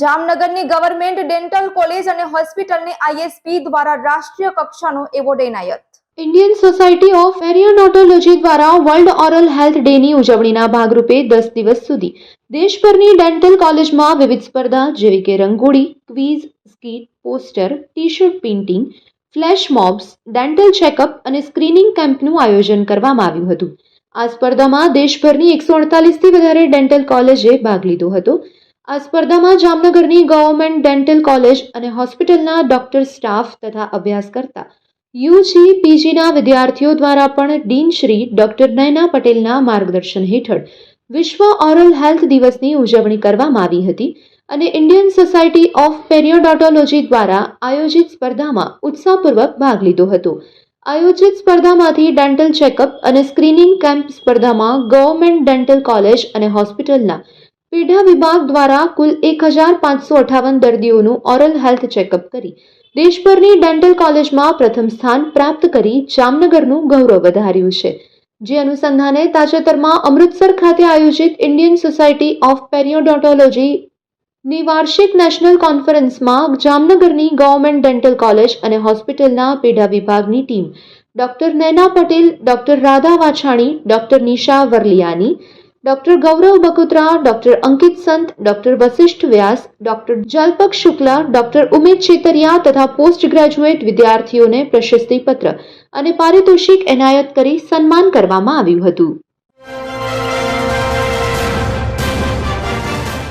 જામનગરની government dental college અને હોસ્પિટલને આઈએસપી દ્વારા રાષ્ટ્રીય કક્ષાનો એવોર્ડ એનાયત. ઇન્ડિયન સોસાયટી ઓફ પેરિયોનોટોલોજી દ્વારા વર્લ્ડ ઓરલ હેલ્થ ડેની ઉજવણીના ભાગરૂપે દસ દિવસ સુધી દેશભરની ડેન્ટલ કોલેજમાં વિવિધ સ્પર્ધા જેવી કે rangoli, quiz, skit, poster T shirt painting flash mobs, dental checkup અને સ્ક્રીનિંગ કેમ્પનું આયોજન કરવામાં આવ્યું હતું. આ સ્પર્ધામાં દેશભરની એકસો અડતાલીસથી વધારે ડેન્ટલ કોલેજે ભાગ લીધો હતો. આ સ્પર્ધામાં જામનગરની ગવર્મેન્ટ ડેન્ટલ કોલેજ અને હોસ્પિટલના ડોક્ટર સ્ટાફ તથા અભ્યાસ કરતા યુજી, પીજીના વિદ્યાર્થીઓ દ્વારા પણ ડીન શ્રી ડોક્ટર નયના પટેલના માર્ગદર્શન હેઠળ વિશ્વ ઓરલ હેલ્થ દિવસની ઉજવણી કરવામાં આવી હતી અને ઇન્ડિયન સોસાયટી ઓફ પેરિયોડોટોલોજી દ્વારા આયોજિત સ્પર્ધામાં ઉત્સાહપૂર્વક ભાગ લીધો હતો. આયોજિત સ્પર્ધામાંથી ડેન્ટલ ચેકઅપ અને સ્ક્રીનિંગ કેમ્પ સ્પર્ધામાં ગવર્મેન્ટ ડેન્ટલ કોલેજ અને હોસ્પિટલના પેઢા વિભાગ દ્વારા કુલ એક હજાર પાંચસો અઠાવન દર્દીઓનું ઓરલ હેલ્થ ચેકઅપ કરી દેશભરની ડેન્ટલ કોલેજમાં પ્રથમ સ્થાન પ્રાપ્ત કરી જામનગરનું ગૌરવ વધાર્યું છે. જે અનુસંધાને તાજેતરમાં અમૃતસર ખાતે આયોજિત ઇન્ડિયન સોસાયટી ઓફ પેરિયોડોન્ટોલોજી ની વાર્ષિક નેશનલ કોન્ફરન્સમાં જામનગરની ગવર્મેન્ટ ડેન્ટલ કોલેજ અને હોસ્પિટલના પેઢા વિભાગની team doctor Naina Patel, doctor Radha Vachhani, doctor Nisha વરલિયાની doctor Gaurav Bakutra, doctor Ankit Sant, doctor Vashishtha Vyas, doctor Jalpak Shukla, doctor Umesh Chhetariya તથા post graduate વિદ્યાર્થીઓને પ્રશસ્તિપત્ર અને પારિતોષિક એનાયત કરી સન્માન કરવામાં આવ્યું હતું.